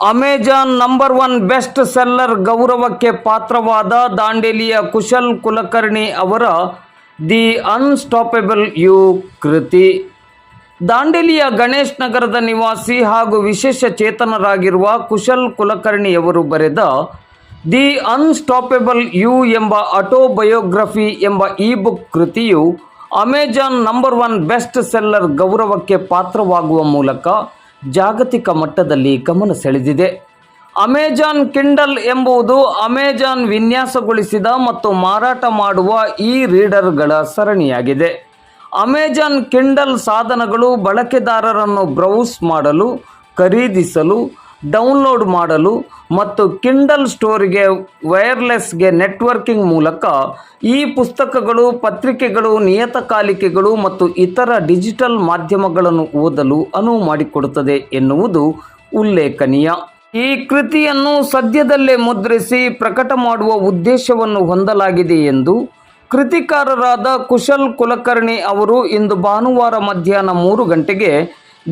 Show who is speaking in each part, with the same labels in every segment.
Speaker 1: Amazon number one best seller ಗೌರವಕ್ಕೆ ಪಾತ್ರವಾದ ದಾಂಡೇಲಿಯ ಕುಶಲ್ ಕುಲಕರ್ಣಿ ಅವರ ದಿ ಅನ್ಸ್ಟಾಪಬಲ್ ಯು ಕೃತಿ. ದಾಂಡೇಲಿಯ ಗಣೇಶ್ ನಗರದ ನಿವಾಸಿ ಹಾಗೂ ವಿಶೇಷ ಚೇತನರಾಗಿರುವ ಕುಶಲ್ ಕುಲಕರ್ಣಿಯವರು ಬರೆದ ದಿ ಅನ್ಸ್ಟಾಪಬಲ್ ಯು ಎಂಬ ಆಟೋಬಯೋಗ್ರಫಿ ಎಂಬ ಇ ಬುಕ್ ಕೃತಿಯು Amazon number one best seller ಗೌರವಕ್ಕೆ ಪಾತ್ರವಾಗುವ ಮೂಲಕ ಜಾಗತಿಕ ಮಟ್ಟದಲ್ಲಿ ಗಮನ ಸೆಳೆದಿದೆ. ಅಮೆಜಾನ್ ಕಿಂಡಲ್ ಎಂಬುದು ಅಮೆಜಾನ್ ವಿನ್ಯಾಸಗೊಳಿಸಿದ ಮತ್ತು ಮಾರಾಟ ಮಾಡುವ ಇ ರೀಡರ್ಗಳ ಸರಣಿಯಾಗಿದೆ. ಅಮೆಜಾನ್ ಕಿಂಡಲ್ ಸಾಧನಗಳು ಬಳಕೆದಾರರನ್ನು ಬ್ರೌಸ್ ಮಾಡಲು, ಖರೀದಿಸಲು ಡೌನ್ಲೋಡ್ ಮಾಡಲು ಮತ್ತು ಕಿಂಡಲ್ ಸ್ಟೋರಿಗೆ ವೈರ್ಲೆಸ್ಗೆ ನೆಟ್ವರ್ಕಿಂಗ್ ಮೂಲಕ ಈ ಪುಸ್ತಕಗಳು, ಪತ್ರಿಕೆಗಳು, ನಿಯತಕಾಲಿಕೆಗಳು ಮತ್ತು ಇತರ ಡಿಜಿಟಲ್ ಮಾಧ್ಯಮಗಳನ್ನು ಓದಲು ಅನುವು ಮಾಡಿಕೊಡುತ್ತದೆ ಎನ್ನುವುದು ಉಲ್ಲೇಖನೀಯ. ಈ ಕೃತಿಯನ್ನು ಸದ್ಯದಲ್ಲೇ ಮುದ್ರಿಸಿ ಪ್ರಕಟ ಮಾಡುವ ಉದ್ದೇಶವನ್ನು ಹೊಂದಲಾಗಿದೆ ಎಂದು ಕೃತಿಕಾರರಾದ ಕುಶಲ್ ಕುಲಕರ್ಣಿ ಅವರು ಇಂದು ಭಾನುವಾರ ಮಧ್ಯಾಹ್ನ ಮೂರು ಗಂಟೆಗೆ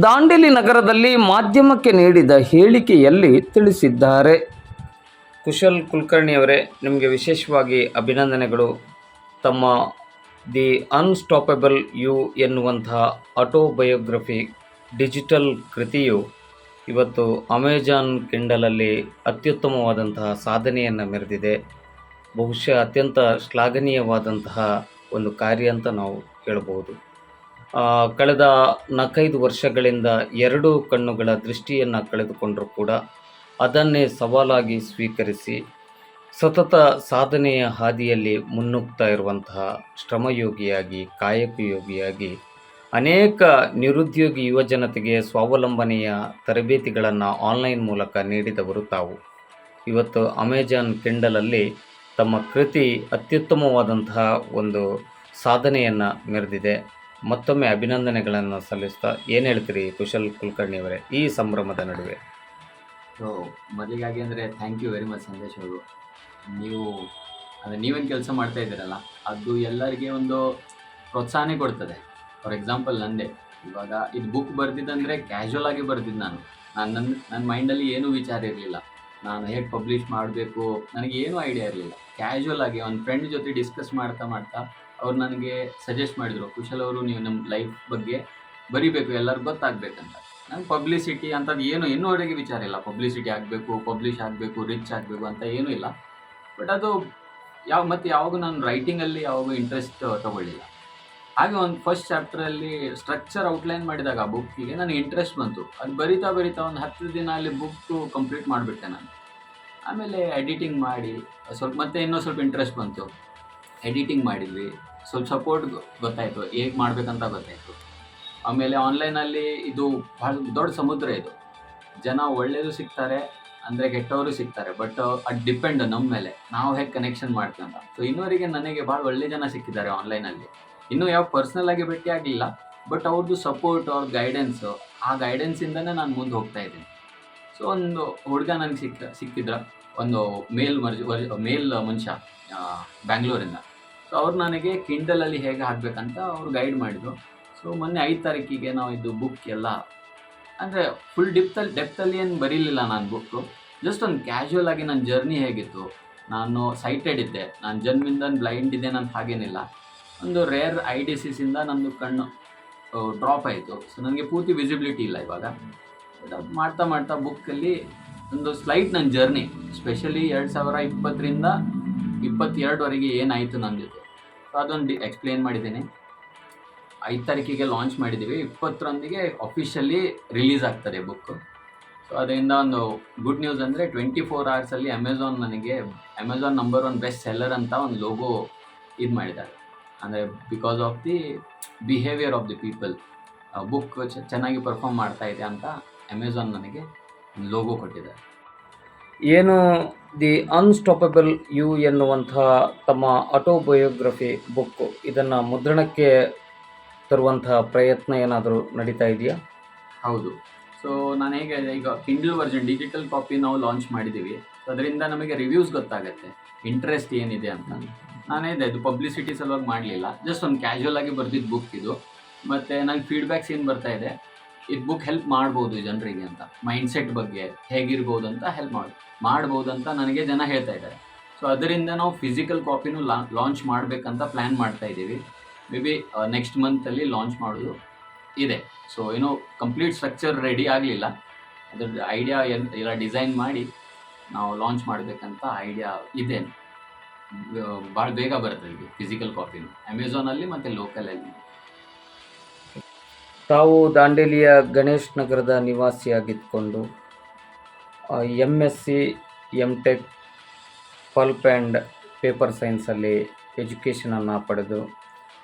Speaker 1: ದಾಂಡೇಲಿ ನಗರದಲ್ಲಿ ಮಾಧ್ಯಮಕ್ಕೆ ನೀಡಿದ ಹೇಳಿಕೆಯಲ್ಲಿ ತಿಳಿಸಿದ್ದಾರೆ. ಕುಶಲ್ ಕುಲಕರ್ಣಿಯವರೇ, ನಿಮಗೆ ವಿಶೇಷವಾಗಿ ಅಭಿನಂದನೆಗಳು. ತಮ್ಮ ದಿ ಅನ್ಸ್ಟಾಪಬಲ್ ಯು ಎನ್ನುವಂತಹ ಆಟೋಬಯೋಗ್ರಫಿ ಡಿಜಿಟಲ್ ಕೃತಿಯು ಇವತ್ತು ಅಮೆಜಾನ್ ಕಿಂಡಲಲ್ಲಿ ಅತ್ಯುತ್ತಮವಾದಂತಹ ಸಾಧನೆಯನ್ನು ಮೆರೆದಿದೆ. ಬಹುಶಃ ಅತ್ಯಂತ ಶ್ಲಾಘನೀಯವಾದಂತಹ ಒಂದು ಕಾರ್ಯ ಅಂತ ನಾವು ಹೇಳಬಹುದು. ಕಳೆದ ನಾಲ್ಕೈದು ವರ್ಷಗಳಿಂದ ಎರಡು ಕಣ್ಣುಗಳ ದೃಷ್ಟಿಯನ್ನು ಕಳೆದುಕೊಂಡರೂ ಕೂಡ ಅದನ್ನೇ ಸವಾಲಾಗಿ ಸ್ವೀಕರಿಸಿ ಸತತ ಸಾಧನೆಯ ಹಾದಿಯಲ್ಲಿ ಮುನ್ನುಗ್ತಾ ಇರುವಂತಹ ಶ್ರಮಯೋಗಿಯಾಗಿ, ಕಾಯಕಯೋಗಿಯಾಗಿ ಅನೇಕ ನಿರುದ್ಯೋಗಿ ಯುವಜನತೆಗೆ ಸ್ವಾವಲಂಬನೆಯ ತರಬೇತಿಗಳನ್ನು ಆನ್ಲೈನ್ ಮೂಲಕ ನೀಡಿದವರು ತಾವು. ಇವತ್ತು ಅಮೆಜಾನ್ ಕಿಂಡಲಲ್ಲಿ ತಮ್ಮ ಕೃತಿ ಅತ್ಯುತ್ತಮವಾದಂತಹ ಒಂದು ಸಾಧನೆಯನ್ನು ಮೆರೆದಿದೆ. ಮತ್ತೊಮ್ಮೆ ಅಭಿನಂದನೆಗಳನ್ನು ಸಲ್ಲಿಸ್ತಾ ಏನು ಹೇಳ್ತೀರಿ ಕುಶಲ್ ಕುಲಕರ್ಣಿ ಅವರೇ ಈ ಸಂಭ್ರಮದ ನಡುವೆ?
Speaker 2: ಸೊ ಮೊದಲಿಗಾಗಿ ಅಂದರೆ thank you very much Sandesh ಅವರು. ನೀವು, ಅಂದರೆ ನೀವೇನು ಕೆಲಸ ಮಾಡ್ತಾ ಇದ್ದೀರಲ್ಲ, ಅದು ಎಲ್ಲರಿಗೆ ಒಂದು ಪ್ರೋತ್ಸಾಹನೇ ಕೊಡ್ತದೆ. ಫಾರ್ ಎಕ್ಸಾಂಪಲ್ ನಂದೇ. ಇವಾಗ ಇದು ಬುಕ್ ಬರ್ದಿದ್ದಂದರೆ ಕ್ಯಾಶುವಲ್ ಆಗಿ ಬರ್ದಿದ್ದು ನಾನು. ನಾನು ನನ್ನ ನನ್ನ ಮೈಂಡಲ್ಲಿ ಏನೂ ವಿಚಾರ ಇರಲಿಲ್ಲ. ನಾನು ಹೇಗೆ ಪಬ್ಲಿಷ್ ಮಾಡಬೇಕು, ನನಗೆ ಏನೂ ಐಡಿಯಾ ಇರಲಿಲ್ಲ. ಕ್ಯಾಶುವಲ್ ಆಗಿ ಒಂದು ಫ್ರೆಂಡ್ ಜೊತೆ ಡಿಸ್ಕಸ್ ಮಾಡ್ತಾ ಮಾಡ್ತಾ ಅವ್ರು ನನಗೆ ಸಜೆಸ್ಟ್ ಮಾಡಿದರು, ಕುಶಲ್ ಅವರು ನೀವು ನಮ್ಮ ಲೈಫ್ ಬಗ್ಗೆ ಬರಿಬೇಕು, ಎಲ್ಲರಿಗೂ ಗೊತ್ತಾಗಬೇಕಂತ. ನಂಗೆ ಪಬ್ಲಿಸಿಟಿ ಅಂಥದ್ದು ಏನು ಇನ್ನೂವರೆಗೆ ವಿಚಾರ ಇಲ್ಲ. ಪಬ್ಲಿಸಿಟಿ ಆಗಬೇಕು ಪಬ್ಲಿಷ್ ಆಗಬೇಕು ರಿಚ್ ಆಗಬೇಕು ಅಂತ ಏನೂ ಇಲ್ಲ. ಬಟ್ ಅದು ಯಾವ, ಮತ್ತು ಯಾವಾಗ ನಾನು ರೈಟಿಂಗಲ್ಲಿ ಯಾವಾಗ ಇಂಟ್ರೆಸ್ಟ್ ತಗೊಳ್ಳಿಲ್ಲ. ಹಾಗೆ ಒಂದು ಫಸ್ಟ್ ಚಾಪ್ಟ್ರಲ್ಲಿ ಸ್ಟ್ರಕ್ಚರ್ ಔಟ್ಲೈನ್ ಮಾಡಿದಾಗ ಆ ಬುಕ್ಕಿಗೆ ನನಗೆ ಇಂಟ್ರೆಸ್ಟ್ ಬಂತು. ಅದು ಬರಿತಾ ಬರಿತಾ ಒಂದು ಹತ್ತು ದಿನ ಅಲ್ಲಿ ಬುಕ್ಕು ಕಂಪ್ಲೀಟ್ ಮಾಡಿಬಿಟ್ಟೆ ನಾನು. ಆಮೇಲೆ ಎಡಿಟಿಂಗ್ ಮಾಡಿ, ಸ್ವಲ್ಪ, ಮತ್ತೆ ಇನ್ನೂ ಸ್ವಲ್ಪ ಇಂಟ್ರೆಸ್ಟ್ ಬಂತು. ಎಡಿಟಿಂಗ್ ಮಾಡಿದ್ವಿ. ಸ್ವಲ್ಪ ಸಪೋರ್ಟ್ ಗೊತ್ತಾಯಿತು. ಹೇಗೆ ಮಾಡಬೇಕಂತ ಗೊತ್ತಾಯಿತು. ಆಮೇಲೆ ಆನ್ಲೈನಲ್ಲಿ ಇದು ಭಾಳ ದೊಡ್ಡ ಸಮುದ್ರ ಇದು. ಜನ ಒಳ್ಳೆಯದು ಸಿಗ್ತಾರೆ, ಅಂದರೆ ಕೆಟ್ಟವರು ಸಿಗ್ತಾರೆ ಬಟ್ ಅದು ಡಿಪೆಂಡ್ ನಮ್ಮ ಮೇಲೆ. ನಾವು ಹೇಗೆ ಕನೆಕ್ಷನ್ ಮಾಡ್ತೀವಂತ ಸೊ ಇನ್ನೂವರೆಗೆ ನನಗೆ ಭಾಳ ಒಳ್ಳೆ ಜನ ಸಿಕ್ಕಿದ್ದಾರೆ ಆನ್ಲೈನಲ್ಲಿ ಇನ್ನೂ ಯಾವ ಪರ್ಸ್ನಲ್ ಆಗಿ ಭೇಟಿ ಆಗಲಿಲ್ಲ ಬಟ್ ಅವ್ರದ್ದು ಸಪೋರ್ಟ್ ಅವ್ರ ಗೈಡೆನ್ಸು ಆ ಗೈಡೆನ್ಸಿಂದನೇ ನಾನು ಮುಂದೆ ಹೋಗ್ತಾ ಇದ್ದೀನಿ. ಸೊ ಒಂದು ಹುಡುಗ ನನಗೆ ಸಿಕ್ಕ ಸಿಕ್ಕಿದ್ರ, ಒಂದು ಮೇಲ್ ಮರ್ಜ್ ಮೇಲ್ ಮನುಷ್ಯ ಬ್ಯಾಂಗ್ಳೂರಿಂದ ಸೊ ಅವ್ರು ನನಗೆ ಕಿಂಡಲಲ್ಲಿ ಹೇಗೆ ಹಾಕಬೇಕಂತ ಅವ್ರು ಗೈಡ್ ಮಾಡಿದ್ರು. ಸೊ ಮೊನ್ನೆ ಐದು ತಾರೀಕಿಗೆ ನಾವು ಇದು ಬುಕ್ ಎಲ್ಲ, ಅಂದರೆ ಫುಲ್ ಡಿಪ್ತಲ್ಲಿ ಡೆಪ್ತಲ್ಲಿ ಏನು ಬರೀಲಿಲ್ಲ ನಾನು ಬುಕ್ಕು ಜಸ್ಟ್ ಒಂದು ಕ್ಯಾಶುವಲ್ ಆಗಿ ನನ್ನ ಜರ್ನಿ ಹೇಗಿತ್ತು. ನಾನು ಸೈಟೆಡ್ ಇದ್ದೆ. ನಾನು ಜನ್ಮಿಂದ ಬ್ಲೈಂಡ್ ಇದ್ದೆ ನಾನು ಹಾಗೇನಿಲ್ಲ. ಒಂದು ರೇರ್ ಐ ಡಿಸೀಸಿಂದ ನನ್ನದು ಕಣ್ಣು ಡ್ರಾಪ್ ಆಯಿತು. ಸೊ ನನಗೆ ಪೂರ್ತಿ ವಿಸಿಬಿಲಿಟಿ ಇಲ್ಲ ಇವಾಗ. ಮಾಡ್ತಾ ಮಾಡ್ತಾ ಬುಕ್ಕಲ್ಲಿ ಒಂದು ಸ್ಲೈಟ್ ನನ್ನ ಜರ್ನಿ ಸ್ಪೆಷಲಿ ಎರಡು ಸಾವಿರ ಇಪ್ಪತ್ತರಿಂದ ಇಪ್ಪತ್ತೆರಡುವರೆಗೆ ಏನಾಯಿತು ನನ್ನ ಜೊತೆ. ಸೊ ಅದೊಂದು ಡಿ ಎಕ್ಸ್ಪ್ಲೇನ್ ಮಾಡಿದ್ದೀನಿ. ಐದು ತಾರೀಕಿಗೆ ಲಾಂಚ್ ಮಾಡಿದ್ದೀವಿ. ಇಪ್ಪತ್ತರೊಂದಿಗೆ ಅಫಿಷಿಯಲಿ ರಿಲೀಸ್ ಆಗ್ತದೆ ಬುಕ್ ಸೊ ಅದರಿಂದ ಒಂದು ಗುಡ್ ನ್ಯೂಸ್ ಅಂದರೆ ಟ್ವೆಂಟಿ ಫೋರ್ ಅವರ್ಸಲ್ಲಿ ಅಮೆಝಾನ್ ನನಗೆ Amazon number one best seller ಅಂತ ಒಂದು ಲೋಗೋ ಇದು ಮಾಡಿದ್ದಾರೆ. ಅಂದರೆ because of the behaviour of the people book ಚೆನ್ನಾಗಿ ಪರ್ಫಾರ್ಮ್ ಮಾಡ್ತಾ ಇದೆ ಅಂತ ಅಮೆಝಾನ್ ನನಗೆ ಲೋಗೋ ಕೊಟ್ಟಿದ್ದಾರೆ.
Speaker 1: ಏನು ದಿ ಅನ್ಸ್ಟಾಪಬಲ್ ಯು ಎನ್ನುವಂತಹ ತಮ್ಮ ಆಟೋಬಯೋಗ್ರಫಿ ಬುಕ್, ಇದನ್ನು ಮುದ್ರಣಕ್ಕೆ ತರುವಂತಹ ಪ್ರಯತ್ನ ಏನಾದರೂ ನಡೀತಾ ಇದೆಯಾ?
Speaker 2: ಹೌದು. ಸೊ ನಾನು ಹೇಗೆ ಈಗ ಕಿಂಡಲ್ ವರ್ಜನ್ ಡಿಜಿಟಲ್ ಕಾಪಿ ನಾವು ಲಾಂಚ್ ಮಾಡಿದ್ದೀವಿ ಅದರಿಂದ ನಮಗೆ ರಿವ್ಯೂಸ್ ಗೊತ್ತಾಗುತ್ತೆ. ಇಂಟ್ರೆಸ್ಟ್ ಏನಿದೆ ಅಂತ. ನಾನು ಇದೆ ಇದು ಪಬ್ಲಿಸಿಟಿ ಸಲುವಾಗಿ ಮಾಡಲಿಲ್ಲ. ಜಸ್ಟ್ ಒಂದು ಕ್ಯಾಶುವಲ್ ಆಗಿ ಬರೆದಿದ್ದ ಬುಕ್ ಇದು. ಮತ್ತು ನಂಗೆ ಫೀಡ್ಬ್ಯಾಕ್ಸ್ ಏನು ಬರ್ತಾ ಇದೆ? ಇದು ಬುಕ್ ಹೆಲ್ಪ್ ಮಾಡ್ಬೋದು ಜನರಿಗೆ ಅಂತ. ಮೈಂಡ್ಸೆಟ್ ಬಗ್ಗೆ ಹೇಗಿರ್ಬೋದು ಅಂತ ಹೆಲ್ಪ್ ಮಾಡಿ ಮಾಡ್ಬೋದು ಅಂತ ನನಗೆ ಜನ ಹೇಳ್ತಾ ಇದ್ದಾರೆ. ಸೊ ಅದರಿಂದ ನಾವು ಫಿಸಿಕಲ್ ಕಾಪಿನೂ ಲಾಂಚ್ ಮಾಡಬೇಕಂತ ಪ್ಲ್ಯಾನ್ ಮಾಡ್ತಾ ಇದ್ದೀವಿ. ಮೇ ಬಿ ನೆಕ್ಸ್ಟ್ ಮಂತಲ್ಲಿ ಲಾಂಚ್ ಮಾಡೋದು ಇದೆ. ಸೊ ಏನೋ ಕಂಪ್ಲೀಟ್ ಸ್ಟ್ರಕ್ಚರ್ ರೆಡಿ ಆಗಲಿಲ್ಲ. ಅದ್ರದ್ದು ಐಡಿಯಾ ಎಲ್ಲ ಡಿಸೈನ್ ಮಾಡಿ ನಾವು ಲಾಂಚ್ ಮಾಡಬೇಕಂತ ಐಡಿಯಾ ಇದೆ. ಭಾಳ ಬೇಗ ಬರುತ್ತೆ ಇದು ಫಿಸಿಕಲ್ ಕಾಪಿನೂ ಅಮೆಝಾನಲ್ಲಿ ಮತ್ತು ಲೋಕಲಲ್ಲಿ
Speaker 1: ತಾವು ದಾಂಡೇಲಿಯ ಗಣೇಶ್ ನಗರದ ನಿವಾಸಿಯಾಗಿದ್ದುಕೊಂಡು M S C M tech pulp and paper ಸೈನ್ಸಲ್ಲಿ ಎಜುಕೇಷನನ್ನು ಪಡೆದು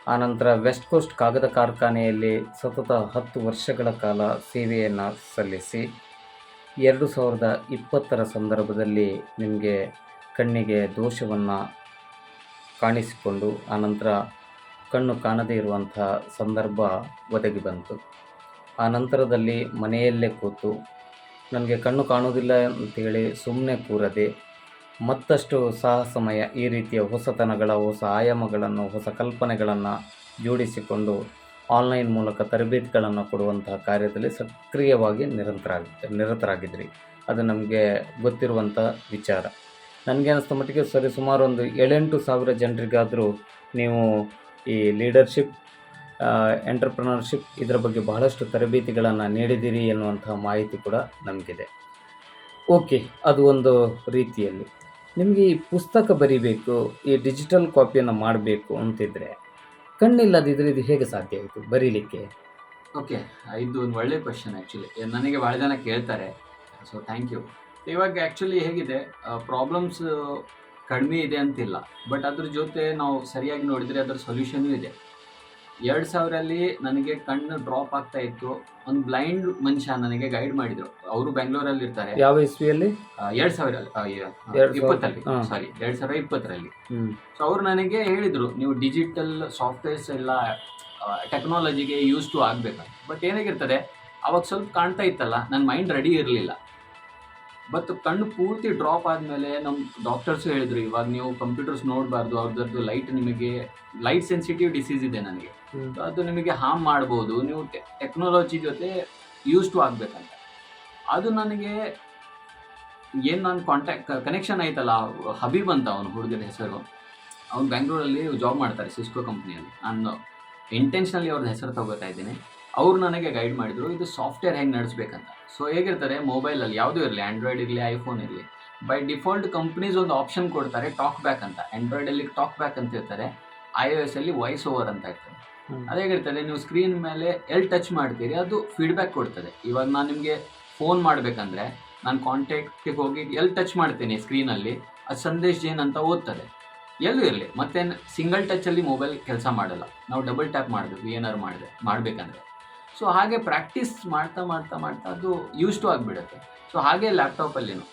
Speaker 1: ಆನಂತರ ವೆಸ್ಟ್ ಕೋಸ್ಟ್ ಕಾಗದ ಕಾರ್ಖಾನೆಯಲ್ಲಿ ಸತತ ಹತ್ತು ವರ್ಷಗಳ ಕಾಲ ಸೇವೆಯನ್ನು ಸಲ್ಲಿಸಿ, ಎರಡು ಸಾವಿರದ ಇಪ್ಪತ್ತರ ಸಂದರ್ಭದಲ್ಲಿ ನಿಮಗೆ ಕಣ್ಣಿಗೆ ದೋಷವನ್ನು ಕಾಣಿಸಿಕೊಂಡು ಆನಂತರ ಕಣ್ಣು ಕಾಣದೇ ಇರುವಂತಹ ಸಂದರ್ಭ ಒದಗಿ ಬಂತು. ಆ ನಂತರದಲ್ಲಿ ಮನೆಯಲ್ಲೇ ಕೂತು, ನನಗೆ ಕಣ್ಣು ಕಾಣುವುದಿಲ್ಲ ಅಂತೇಳಿ ಸುಮ್ಮನೆ ಕೂರದೆ, ಮತ್ತಷ್ಟು ಸಾಹಸಮಯ ಈ ರೀತಿಯ ಹೊಸತನಗಳ, ಹೊಸ ಆಯಾಮಗಳನ್ನು, ಹೊಸ ಕಲ್ಪನೆಗಳನ್ನು ಜೋಡಿಸಿಕೊಂಡು ಆನ್ಲೈನ್ ಮೂಲಕ ತರಬೇತಿಗಳನ್ನು ಕೊಡುವಂತಹ ಕಾರ್ಯದಲ್ಲಿ ಸಕ್ರಿಯವಾಗಿ ನಿರಂತರ ನಿರತರಾಗಿದ್ರಿ. ಅದು ನಮಗೆ ಗೊತ್ತಿರುವಂಥ ವಿಚಾರ. ನನಗೆ ಅನ್ನಿಸ್ತ ಮಟ್ಟಿಗೆ ಸರಿ ಸುಮಾರು ಒಂದು ಏಳೆಂಟು ಸಾವಿರ ಜನರಿಗಾದರೂ ನೀವು ಈ ಲೀಡರ್ಶಿಪ್ ಎಂಟರ್ಪ್ರನರ್ಶಿಪ್ ಇದರ ಬಗ್ಗೆ ಬಹಳಷ್ಟು ತರಬೇತಿಗಳನ್ನು ನೀಡಿದ್ದೀರಿ ಎನ್ನುವಂತಹ ಮಾಹಿತಿ ಕೂಡ ನಮಗಿದೆ. ಓಕೆ, ಅದು ಒಂದು ರೀತಿಯಲ್ಲಿ. ನಿಮಗೆ ಈ ಪುಸ್ತಕ ಬರಿಬೇಕು, ಈ ಡಿಜಿಟಲ್ ಕಾಪಿಯನ್ನು ಮಾಡಬೇಕು ಅಂತಿದ್ರೆ ಕಣ್ಣಿಲ್ಲದಿದ್ದರೆ ಇದು ಹೇಗೆ ಸಾಧ್ಯ ಆಯಿತು ಬರೀಲಿಕ್ಕೆ?
Speaker 2: ಓಕೆ, ಇದು ಒಂದು ಒಳ್ಳೆ ಕ್ವಶನ್ ಆ್ಯಕ್ಚುಲಿ ನನಗೆ ಭಾಳ ಜನ ಕೇಳ್ತಾರೆ. ಸೊ ಥ್ಯಾಂಕ್ ಯು ಇವಾಗ ಆ್ಯಕ್ಚುಲಿ ಹೇಗಿದೆ ಪ್ರಾಬ್ಲಮ್ಸ್ ಕಡಿಮೆ ಇದೆ ಅಂತಿಲ್ಲ. ಬಟ್ ಅದ್ರ ಜೊತೆ ನಾವು ಸರಿಯಾಗಿ ನೋಡಿದರೆ ಅದರ ಸೊಲ್ಯೂಷನ್ ಇದೆ. ಎರಡು ಸಾವಿರಲ್ಲಿ ನನಗೆ ಕಣ್ಣು ಡ್ರಾಪ್ ಆಗ್ತಾ ಇತ್ತು. ಒಂದು ಬ್ಲೈಂಡ್ ಮನುಷ್ಯ ನನಗೆ ಗೈಡ್ ಮಾಡಿದ್ರು. ಅವರು ಬೆಂಗಳೂರಲ್ಲಿ ಇರ್ತಾರೆ.
Speaker 1: ಯಾವ ಇಸ್ವಿಯಲ್ಲಿ
Speaker 2: ಎರಡು ಸಾವಿರ
Speaker 1: ಇಪ್ಪತ್ತರಲ್ಲಿ.
Speaker 2: ಇಪ್ಪತ್ತಲ್ಲಿ ಸಾರಿ ಎರಡು ಸಾವಿರ ಇಪ್ಪತ್ತರಲ್ಲಿ. ಸೊ ಅವ್ರು ನನಗೆ ಹೇಳಿದರು ನೀವು ಡಿಜಿಟಲ್ ಸಾಫ್ಟ್ವೇರ್ಸ್ ಎಲ್ಲ ಟೆಕ್ನಾಲಜಿಗೆ ಯೂಸ್ ಟು ಆಗಬೇಕಂತ ಬಟ್ ಏನಾಗಿರ್ತದೆ ಅವಾಗ ಸ್ವಲ್ಪ ಕಾಣ್ತಾ ಇತ್ತಲ್ಲ ನನ್ನ ಮೈಂಡ್ ರೆಡಿ ಇರಲಿಲ್ಲ. ಬಟ್ ಕಣ್ಣು ಪೂರ್ತಿ ಡ್ರಾಪ್ ಆದಮೇಲೆ ನಮ್ಮ ಡಾಕ್ಟರ್ಸು ಹೇಳಿದ್ರು ಇವಾಗ ನೀವು ಕಂಪ್ಯೂಟರ್ಸ್ ನೋಡಬಾರ್ದು ಅವ್ರದ್ದು ಲೈಟ್ ನಿಮಗೆ ಲೈಟ್ ಸೆನ್ಸಿಟಿವ್ ಡಿಸೀಸ್ ಇದೆ ನನಗೆ. ಅದು ನಿಮಗೆ ಹಾರ್ಮ್ ಮಾಡ್ಬೋದು ನೀವು ಟೆಕ್ನಾಲಜಿ ಜೊತೆ ಯೂಸ್ ಟು ಆಗಬೇಕಂತ. ಅದು ನನಗೆ ಏನು ನಾನು ಕಾಂಟ್ಯಾಕ್ಟ್ ಕನೆಕ್ಷನ್ ಆಯ್ತಲ್ಲ ಹಬೀಬ್ ಅಂತ ಅವನು ಹುಡುಗನ ಹೆಸರು. ಅವ್ನು ಬೆಂಗಳೂರಲ್ಲಿ ಜಾಬ್ ಮಾಡ್ತಾರೆ ಸಿಸ್ಕೋ ಕಂಪ್ನಿಯಲ್ಲಿ ನಾನು ಇಂಟೆನ್ಷನಲಿ ಅವ್ರದ್ದು ಹೆಸರು ತಗೋತಾ ಇದ್ದೀನಿ. ಅವ್ರು ನನಗೆ ಗೈಡ್ ಮಾಡಿದ್ರು ಇದು ಸಾಫ್ಟ್ವೇರ್ ಹೆಂಗೆ ನಡೆಸ್ಬೇಕಂತ. ಸೊ ಹೇಗಿರ್ತಾರೆ ಮೊಬೈಲಲ್ಲಿ ಯಾವುದೂ ಇರಲಿ ಆ್ಯಂಡ್ರಾಯ್ಡ್ ಇರಲಿ ಐಫೋನ್ ಇರಲಿ ಬೈ ಡಿಫಾಲ್ಟ್ ಕಂಪ್ನೀಸ್ ಒಂದು ಆಪ್ಷನ್ ಕೊಡ್ತಾರೆ ಟಾಕ್ ಬ್ಯಾಕ್ ಅಂತ. ಆ್ಯಂಡ್ರಾಯ್ಡಲ್ಲಿ ಟಾಕ್ ಬ್ಯಾಕ್ ಅಂತ ಇರ್ತಾರೆ ಐ ಒ ಎಸ್ ಅಲ್ಲಿ ವಾಯ್ಸ್ ಓವರ್ ಅಂತ ಇರ್ತದೆ
Speaker 1: ಅದೇ
Speaker 2: ಅದೇಗಿರ್ತದೆ ನೀವು ಸ್ಕ್ರೀನ್ ಮೇಲೆ ಎಲ್ಲಿ ಟಚ್ ಮಾಡ್ತೀರಿ ಅದು ಫೀಡ್ಬ್ಯಾಕ್ ಕೊಡ್ತದೆ. ಇವಾಗ ನಾನು ನಿಮಗೆ ಫೋನ್ ಮಾಡಬೇಕಂದ್ರೆ ನಾನು ಕಾಂಟ್ಯಾಕ್ಟಿಗೆ ಹೋಗಿ ಎಲ್ಲಿ ಟಚ್ ಮಾಡ್ತೀನಿ ಸ್ಕ್ರೀನಲ್ಲಿ ಅದು ಸಂದೇಶ ಜೇನ್ ಅಂತ ಓದ್ತದೆ. ಎಲ್ಲೂ ಇರಲಿ ಮತ್ತೆ ಸಿಂಗಲ್ ಟಚಲ್ಲಿ ಮೊಬೈಲ್ ಕೆಲಸ ಮಾಡಲ್ಲ. ನಾವು ಡಬಲ್ ಟ್ಯಾಪ್ ಮಾಡಬೇಕು ಏನಾದ್ರು ಮಾಡಿದೆ ಮಾಡಬೇಕಂದ್ರೆ. ಸೊ ಹಾಗೆ ಪ್ರಾಕ್ಟೀಸ್ ಮಾಡ್ತಾ ಮಾಡ್ತಾ ಮಾಡ್ತಾ ಅದು ಯೂಸ್ ಟು ಆಗಿಬಿಡುತ್ತೆ. ಸೊ ಹಾಗೆ ಲ್ಯಾಪ್ಟಾಪಲ್ಲೇನು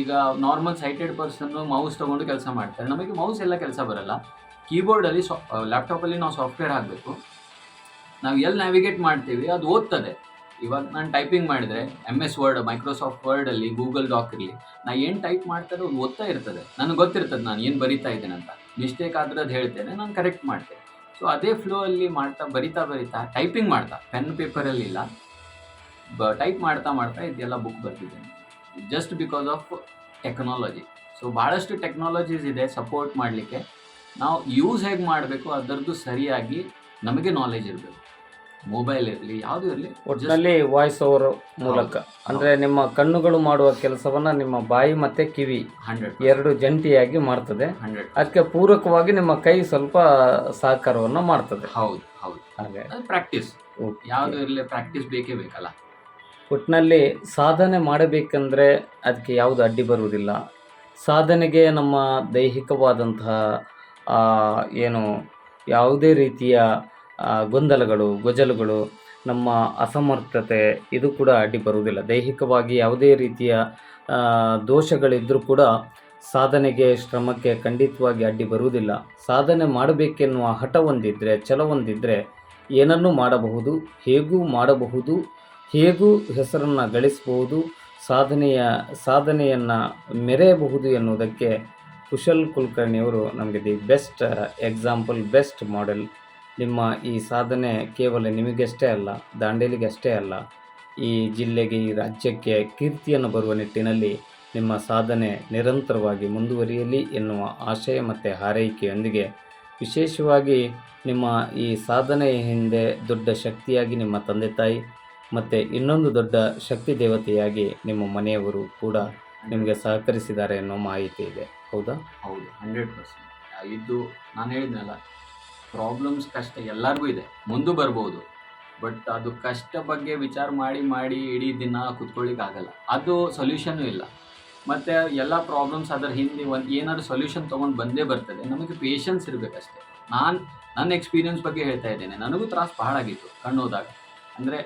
Speaker 2: ಈಗ ನಾರ್ಮಲ್ ಸೈಟೆಡ್ ಪರ್ಸನ್ನು ಮೌಸ್ ತೊಗೊಂಡು ಕೆಲಸ ಮಾಡ್ತಾರೆ. ನಮಗೆ ಮೌಸ್ ಎಲ್ಲ ಕೆಲಸ ಬರಲ್ಲ. ಕೀಬೋರ್ಡಲ್ಲಿ ಸಾ ಲ್ಯಾಪ್ಟಾಪಲ್ಲಿ ನಾವು ಸಾಫ್ಟ್ವೇರ್ ಹಾಕಬೇಕು. ನಾವು ಎಲ್ಲಿ ನ್ಯಾವಿಗೇಟ್ ಮಾಡ್ತೀವಿ, ಅದು ಓದ್ತದೆ. ಇವಾಗ ನಾನು ಟೈಪಿಂಗ್ ಮಾಡಿದರೆ ಎಂ ಎಸ್ ವರ್ಡ್ ಮೈಕ್ರೋಸಾಫ್ಟ್ ವರ್ಡಲ್ಲಿ ಗೂಗಲ್ ಡಾಕ್ ಇರಲಿ ನಾನು ಏನು ಟೈಪ್ ಮಾಡ್ತಾರೆ ಅದು ಓದ್ತಾ ಇರ್ತದೆ. ನನಗೆ ಗೊತ್ತಿರ್ತದೆ ನಾನು ಏನು ಬರಿತಾ ಇದ್ದೇನೆ ಅಂತ. ಮಿಸ್ಟೇಕ್ ಆದರೆ ಅದು ಹೇಳ್ತೇನೆ, ನಾನು ಕರೆಕ್ಟ್ ಮಾಡ್ತೇನೆ. ಸೊ ಅದೇ ಫ್ಲೋ ಅಲ್ಲಿ ಮಾಡ್ತಾ, ಬರಿತಾ ಬರಿತಾ ಟೈಪಿಂಗ್ ಮಾಡ್ತಾ ಪೆನ್ ಪೇಪರಲ್ಲಿ ಇಲ್ಲ. ಬ ಟೈಪ್ ಮಾಡ್ತಾ ಮಾಡ್ತಾ ಇದೆಲ್ಲ book ಬರ್ತಿದ್ದೇನೆ just because of technology so ಭಾಳಷ್ಟು ಟೆಕ್ನಾಲಜೀಸ್ ಇದೆ ಸಪೋರ್ಟ್ ಮಾಡಲಿಕ್ಕೆ. ನಾವು ಯೂಸ್ ಹೇಗೆ ಮಾಡಬೇಕು ಅದರದ್ದು ಸರಿಯಾಗಿ ನಮಗೆ ನಾಲೆಜ್ ಇರಬೇಕು. ಮೊಬೈಲ್ ಇರಲಿ ಯಾವುದೂ ಇರಲಿ
Speaker 1: ಒಟ್ಟಿನಲ್ಲಿ ವಾಯ್ಸ್ ಓವರ್ ಮೂಲಕ. ಅಂದ್ರೆ ನಿಮ್ಮ ಕಣ್ಣುಗಳು ಮಾಡುವ ಕೆಲಸವನ್ನ ನಿಮ್ಮ ಬಾಯಿ ಮತ್ತೆ ಕಿವಿ
Speaker 2: ಹಂಡ್ರೆಡ್
Speaker 1: ಎರಡು ಜಂಟಿಯಾಗಿ ಮಾಡ್ತದೆ.
Speaker 2: ಹಂಡ್ರೆಡ್
Speaker 1: ಅದಕ್ಕೆ ಪೂರಕವಾಗಿ ನಿಮ್ಮ ಕೈ ಸ್ವಲ್ಪ ಸಹಕಾರವನ್ನು ಮಾಡ್ತದೆ.
Speaker 2: ಹೌದು ಹೌದು.
Speaker 1: ಹಾಗೆ.
Speaker 2: ಪ್ರಾಕ್ಟೀಸ್ ಯಾವುದೇ ಇರಲಿ ಪ್ರಾಕ್ಟೀಸ್ ಬೇಕೇ ಬೇಕಲ್ಲ.
Speaker 1: ಒಟ್ಟಿನಲ್ಲಿ ಸಾಧನೆ ಮಾಡಬೇಕಂದ್ರೆ ಅದಕ್ಕೆ ಯಾವುದು ಅಡ್ಡಿ ಬರುವುದಿಲ್ಲ. ಸಾಧನೆಗೆ ನಮ್ಮ ದೈಹಿಕವಾದಂತಹ ಏನು ಯಾವುದೇ ರೀತಿಯ ಗೊಂದಲಗಳು, ಗೊಜಲುಗಳು, ನಮ್ಮ ಅಸಮರ್ಥತೆ, ಇದು ಕೂಡ ಅಡ್ಡಿ ಬರುವುದಿಲ್ಲ. ದೈಹಿಕವಾಗಿ ಯಾವುದೇ ರೀತಿಯ ದೋಷಗಳಿದ್ದರೂ ಕೂಡ ಸಾಧನೆಗೆ, ಶ್ರಮಕ್ಕೆ ಖಂಡಿತವಾಗಿ ಅಡ್ಡಿ ಬರುವುದಿಲ್ಲ. ಸಾಧನೆ ಮಾಡಬೇಕೆನ್ನುವ ಹಠ ಹೊಂದಿದ್ರೆ, ಛಲ ಏನನ್ನೂ ಮಾಡಬಹುದು, ಹೇಗೂ ಮಾಡಬಹುದು, ಹೇಗೂ ಹೆಸರನ್ನು ಗಳಿಸಬಹುದು, ಸಾಧನೆಯ, ಸಾಧನೆಯನ್ನು ಮೆರೆಯಬಹುದು ಎನ್ನುವುದಕ್ಕೆ ಕುಶಲ್ ಕುಲಕರ್ಣಿಯವರು ನಮಗೆ the best, example, best model ನಿಮ್ಮ ಈ ಸಾಧನೆ ಕೇವಲ ನಿಮಗಷ್ಟೇ ಅಲ್ಲ, ದಾಂಡೇಲಿಗಷ್ಟೇ ಅಲ್ಲ, ಈ ಜಿಲ್ಲೆಗೆ, ಈ ರಾಜ್ಯಕ್ಕೆ ಕೀರ್ತಿಯನ್ನು ಬರುವ ನಿಟ್ಟಿನಲ್ಲಿ ನಿಮ್ಮ ಸಾಧನೆ ನಿರಂತರವಾಗಿ ಮುಂದುವರಿಯಲಿ ಎನ್ನುವ ಆಶಯ ಮತ್ತು ಹಾರೈಕೆಯೊಂದಿಗೆ ವಿಶೇಷವಾಗಿ ನಿಮ್ಮ ಈ ಸಾಧನೆಯ ಹಿಂದೆ ದೊಡ್ಡ ಶಕ್ತಿಯಾಗಿ ನಿಮ್ಮ ತಂದೆ ತಾಯಿ ಮತ್ತು ಇನ್ನೊಂದು ದೊಡ್ಡ ಶಕ್ತಿ ದೇವತೆಯಾಗಿ ನಿಮ್ಮ ಮನೆಯವರು ಕೂಡ ನಿಮಗೆ ಸಹಕರಿಸಿದ್ದಾರೆ ಅನ್ನೋ ಮಾಹಿತಿ ಇದೆ. ಹೌದಾ?
Speaker 2: ಹೌದು ಹಂಡ್ರೆಡ್ ಪರ್ಸೆಂಟ್ ಇದು ನಾನು ಹೇಳಿದ್ನಲ್ಲ ಪ್ರಾಬ್ಲಮ್ಸ್ ಕಷ್ಟ ಎಲ್ಲರಿಗೂ ಇದೆ. ಮುಂದೆ ಬರ್ಬೋದು. ಬಟ್ ಅದು ಕಷ್ಟ ಬಗ್ಗೆ ವಿಚಾರ ಮಾಡಿ ಮಾಡಿ ಇಡೀ ದಿನ ಆಗಲ್ಲ. ಅದು ಸೊಲ್ಯೂಷನ್ ಇಲ್ಲ. ಮತ್ತು ಎಲ್ಲ ಪ್ರಾಬ್ಲಮ್ಸ್ ಅದರ ಹಿಂದೆ ಒಂದು ಏನಾದ್ರು ಸೊಲ್ಯೂಷನ್ ತೊಗೊಂಡು ಬಂದೇ ಬರ್ತದೆ. ನಮಗೆ ಪೇಷನ್ಸ್ ಇರಬೇಕಷ್ಟೆ. ನಾನು, ನನ್ನ ಎಕ್ಸ್ಪೀರಿಯನ್ಸ್ ಬಗ್ಗೆ ಹೇಳ್ತಾ ಇದ್ದೇನೆ. ನನಗೂ ತ್ರಾಸು ಬಹಳ ಆಗಿತ್ತು ಕಣ್ಣು ಹೋದಾಗ. ಅಂದರೆ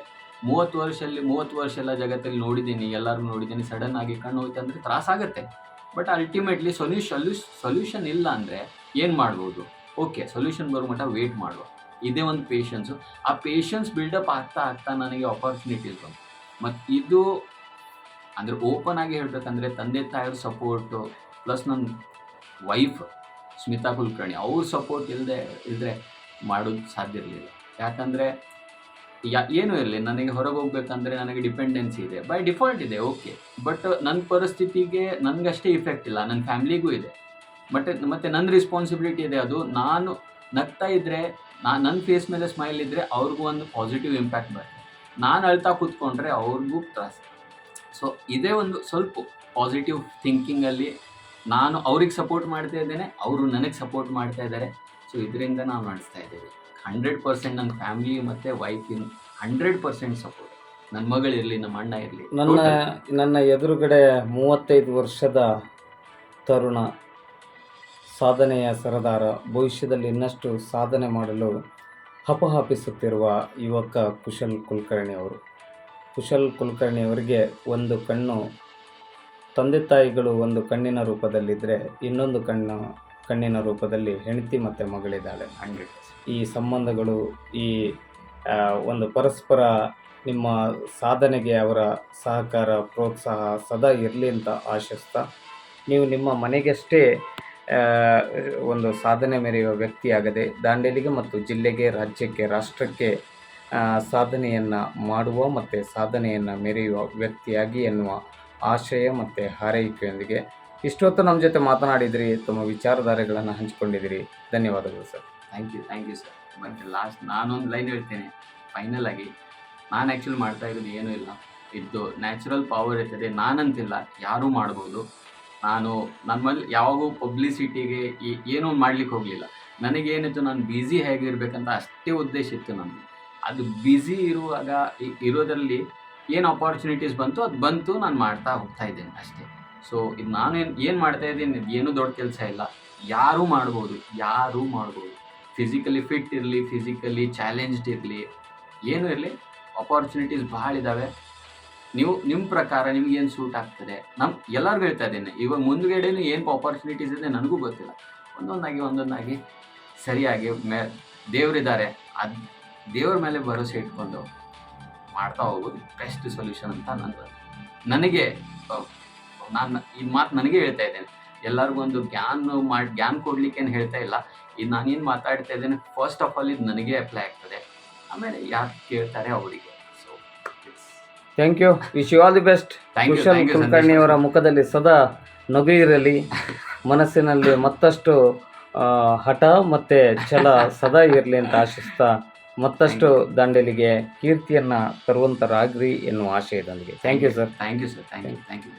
Speaker 2: ಮೂವತ್ತು ವರ್ಷದಲ್ಲಿ ಮೂವತ್ತು ವರ್ಷ ಎಲ್ಲ ಜಗತ್ತಲ್ಲಿ ನೋಡಿದ್ದೀನಿ ಎಲ್ಲರೂ ನೋಡಿದ್ದೀನಿ. ಸಡನ್ ಆಗಿ ಕಣ್ಣು ಹೋಯ್ತು ಅಂದರೆ ತ್ರಾಸಾಗತ್ತೆ ಬಟ್ ಅಲ್ಟಿಮೇಟ್ಲಿ ಸೊಲ್ಯೂಷನ್ ಸೊಲ್ಯೂಷನ್ ಇಲ್ಲ ಅಂದರೆ ಏನು ಮಾಡ್ಬೋದು? ಓಕೆ ಸೊಲ್ಯೂಷನ್ ಬರೋ ಮಟ್ಟ ವೇಟ್ ಮಾಡುವ. ಇದೇ ಒಂದು ಪೇಷನ್ಸು ಆ ಪೇಷನ್ಸ್ ಬಿಲ್ಡಪ್ ಆಗ್ತಾ ಆಗ್ತಾ ನನಗೆ ಆಪರ್ಚುನಿಟೀಸ್ ಬಂತು. ಮತ್ತು ಇದು ಅಂದರೆ ಓಪನ್ ಆಗಿ ಹೇಳ್ಬೇಕಂದ್ರೆ ತಂದೆ ತಾಯಿಯವ್ರ ಸಪೋರ್ಟು ಪ್ಲಸ್ ನನ್ನ ವೈಫ್ ಸ್ಮಿತಾ ಕುಲಕರ್ಣಿ ಅವ್ರ ಸಪೋರ್ಟ್ ಇಲ್ಲದೆ ಇಲ್ಲದೆ ಮಾಡೋದು ಸಾಧ್ಯ ಇರಲಿಲ್ಲ. ಯಾಕಂದರೆ ಯಾ ಏನು ಇರಲಿ, ನನಗೆ ಹೊರಗೆ ಹೋಗ್ಬೇಕಂದ್ರೆ ನನಗೆ ಡಿಪೆಂಡೆನ್ಸಿ ಇದೆ. ಬೈ ಡಿಫಾಲ್ಟ್ ಇದೆ ಓಕೆ ಬಟ್ ನನ್ನ ಪರಿಸ್ಥಿತಿಗೆ ನನಗಷ್ಟೇ ಇಫೆಕ್ಟ್ ಇಲ್ಲ ನನ್ನ ಫ್ಯಾಮ್ಲಿಗೂ ಇದೆ. ಬಟ್ ಮತ್ತು ನನ್ನ ರೆಸ್ಪಾನ್ಸಿಬಿಲಿಟಿ ಇದೆ ಅದು. ನಾನು ನಗ್ತಾ ಇದ್ದರೆ ನಾನು ನನ್ನ ಫೇಸ್ ಮೇಲೆ ಸ್ಮೈಲ್ ಇದ್ದರೆ ಅವ್ರಿಗೂ ಒಂದು ಪಾಸಿಟಿವ್ ಇಂಪ್ಯಾಕ್ಟ್ ಬರುತ್ತೆ. ನಾನು ಅಳ್ತಾ ಕೂತ್ಕೊಂಡ್ರೆ ಅವ್ರಿಗೂ ತ್ರಾಸ. ಸೊ ಇದೇ ಒಂದು ಸ್ವಲ್ಪ ಪಾಸಿಟಿವ್ ಥಿಂಕಿಂಗಲ್ಲಿ ನಾನು ಅವ್ರಿಗೆ ಸಪೋರ್ಟ್ ಮಾಡ್ತಾ ಇದ್ದೇನೆ ಅವರು ನನಗೆ ಸಪೋರ್ಟ್ ಮಾಡ್ತಾ ಇದ್ದಾರೆ. ಸೊ ಇದರಿಂದ ನಾವು ನಡೆಸ್ತಾ ಇದ್ದೀವಿ ಹಂಡ್ರೆಡ್ ಪರ್ಸೆಂಟ್ ನನ್ನ ಫ್ಯಾಮಿಲಿ ಮತ್ತು ವೈಫಿನ ಹಂಡ್ರೆಡ್ ಪರ್ಸೆಂಟ್ ಸಪೋರ್ಟ್ ನನ್ನ ಮಗಳಿರಲಿ ನಮ್ಮ ಅಣ್ಣ ಇರಲಿ
Speaker 1: ನನ್ನ ನನ್ನ ಎದುರುಗಡೆ ಮೂವತ್ತೈದು ವರ್ಷದ ತರುಣ. ಸಾಧನೆಯ ಸರದಾರ ಭವಿಷ್ಯದಲ್ಲಿ ಇನ್ನಷ್ಟು ಸಾಧನೆ ಮಾಡಲು ಹಪಹಪಿಸುತ್ತಿರುವ ಯುವಕ ಕುಶಲ್ ಕುಲಕರ್ಣಿ ಅವರು. ಕುಶಲ್ ಕುಲಕರ್ಣಿ ಅವರಿಗೆ ಒಂದು ಕಣ್ಣು ತಂದೆ ತಾಯಿಗಳು ಒಂದು ಕಣ್ಣಿನ ರೂಪದಲ್ಲಿದ್ದರೆ ಇನ್ನೊಂದು ಕಣ್ಣು ಕಣ್ಣಿನ ರೂಪದಲ್ಲಿ ಹೆಂಡತಿ ಮತ್ತು ಮಗಳಿದ್ದಾಳೆ.
Speaker 2: ಹಂಗೆ.
Speaker 1: ಈ ಸಂಬಂಧಗಳು ಈ ಒಂದು ಪರಸ್ಪರ ನಿಮ್ಮ ಸಾಧನೆಗೆ ಅವರ ಸಹಕಾರ ಪ್ರೋತ್ಸಾಹ ಸದಾ ಇರಲಿ ಅಂತ ಆಶಿಸ್ತಾ ನೀವು ನಿಮ್ಮ ಮನೆಗಷ್ಟೇ ಒಂದು ಸಾಧನೆ ಮೆರೆಯುವ ವ್ಯಕ್ತಿಯಾಗದೆ ದಾಂಡೇಲಿಗೆ ಮತ್ತು ಜಿಲ್ಲೆಗೆ, ರಾಜ್ಯಕ್ಕೆ, ರಾಷ್ಟ್ರಕ್ಕೆ ಸಾಧನೆಯನ್ನು ಮಾಡುವ ಮತ್ತು ಸಾಧನೆಯನ್ನು ಮೆರೆಯುವ ವ್ಯಕ್ತಿಯಾಗಿ ಎನ್ನುವ ಆಶಯ ಮತ್ತು ಹಾರೈಕೆಯೊಂದಿಗೆ ಇಷ್ಟೊತ್ತು ನಮ್ಮ ಜೊತೆ ಮಾತನಾಡಿದಿರಿ. ತಮ್ಮ ವಿಚಾರಧಾರೆಗಳನ್ನು ಹಂಚಿಕೊಂಡಿದ್ದೀರಿ. ಧನ್ಯವಾದಗಳು sir.
Speaker 2: Thank you thank you sir ಮತ್ತು ಲಾಸ್ಟ್ ನಾನೊಂದು ಲೈನ್ ಹೇಳ್ತೇನೆ. ಫೈನಲ್ ಆಗಿ, ನಾನು ಆ್ಯಕ್ಚುಲಿ ಮಾಡ್ತಾ ಇರೋದು ಏನೂ ಇಲ್ಲ. ಇದ್ದು ನ್ಯಾಚುರಲ್ ಪವರ್ ಇರ್ತದೆ. ನಾನಂತಿಲ್ಲ. ಯಾರೂ ಮಾಡ್ಬೋದು. ನಾನು ನಮ್ಮಲ್ಲಿ ಯಾವಾಗೂ ಪಬ್ಲಿಸಿಟಿಗೆ ಏನೂ ಮಾಡ್ಲಿಕ್ಕೆ ಹೋಗಲಿಲ್ಲ. ನನಗೇನಿತ್ತು ನಾನು ಬ್ಯುಸಿ ಹೇಗಿರ್ಬೇಕಂತ ಅಷ್ಟೇ ಉದ್ದೇಶ ಇತ್ತು ನನಗೆ. ಅದು ಬ್ಯುಸಿ ಇರುವಾಗ ಇರೋದ್ರಲ್ಲಿ ಏನು ಅಪಾರ್ಚುನಿಟೀಸ್ ಬಂತು ಅದು ಬಂತು ನಾನು ಮಾಡ್ತಾ ಹೋಗ್ತಾ ಇದ್ದೇನೆ ಅಷ್ಟೇ. ಸೊ ಇದು ನಾನೇನು, ಏನು ಮಾಡ್ತಾ ಇದ್ದೀನಿ, ಇದು ಏನೂ ದೊಡ್ಡ ಕೆಲಸ ಇಲ್ಲ. ಯಾರೂ ಮಾಡ್ಬೋದು ಯಾರೂ ಮಾಡ್ಬೋದು. ಫಿಸಿಕಲಿ ಫಿಟ್ ಇರಲಿ ಫಿಸಿಕಲಿ ಚಾಲೆಂಜ್ಡ್ ಇರಲಿ, ಏನೂ ಇರಲಿ ಅಪಾರ್ಚುನಿಟೀಸ್ ಭಾಳ ಇದ್ದಾವೆ ನೀವು ನಿಮ್ಮ ಪ್ರಕಾರ ನಿಮ್ಗೆ ಏನು ಸೂಟ್ ಆಗ್ತದೆ? ನಮ್ಮ ಎಲ್ಲರಿಗೂ ಹೇಳ್ತಾ ಇದ್ದೇನೆ. ಇವಾಗ ಮುಂದ್ಗಡೆನೂ ಏನು ಆಪರ್ಚುನಿಟೀಸ್ ಇದೆ ನನಗೂ ಗೊತ್ತಿಲ್ಲ. ಒಂದೊಂದಾಗಿ ಒಂದೊಂದಾಗಿ ಸರಿಯಾಗಿ ಮೇ, ದೇವರಿದ್ದಾರೆ. ಅದು, ದೇವ್ರ ಮೇಲೆ ಭರವಸೆ ಇಟ್ಕೊಂಡು ಮಾಡ್ತಾ ಹೋಗೋದು ಬೆಸ್ಟ್ ಸೊಲ್ಯೂಷನ್ ಅಂತ ನನ್ನ ನನಗೆ ನಾನು, ಈ ಮಾತು ನನಗೆ ಹೇಳ್ತಾ ಇದ್ದೇನೆ. ಎಲ್ಲರಿಗೂ ಒಂದು ಜ್ಞಾನ ಮಾಡಿ, ಜ್ಞಾನ ಕೊಡ್ಲಿಕ್ಕೆ ಏನು ಹೇಳ್ತಾ ಇಲ್ಲ. ಇದು ನಾನೇನು ಮಾತಾಡ್ತಾ ಇದ್ದೇನೆ ಫಸ್ಟ್ ಆಫ್ ಆಲ್ ಇದು ನನಗೆ ಅಪ್ಲೈ ಆಗ್ತದೆ. ಆಮೇಲೆ ಯಾರು ಕೇಳ್ತಾರೆ ಅವರಿಗೆ.
Speaker 1: Thank you wish you all the best Kushal Kulkarni ಅವರ ಮುಖದಲ್ಲಿ ಸದಾ ನಗು ಇರಲಿ ಮನಸ್ಸಿನಲ್ಲಿ ಮತ್ತಷ್ಟು ಆ, ಹಠ ಮತ್ತೆ ಛಲ ಸದಾ ಇರಲಿ ಅಂತ ಆಶಿಸ್ತಾ ಮತ್ತಷ್ಟು ದಾಂಡೇಲಿಗೆ ಕೀರ್ತಿಯನ್ನ ತರುವಂತರಾಗ್ರಿ ಎನ್ನುವ ಆಶಯದೊಂದಿಗೆ. Thank you sir
Speaker 2: thank you sir thank you thank you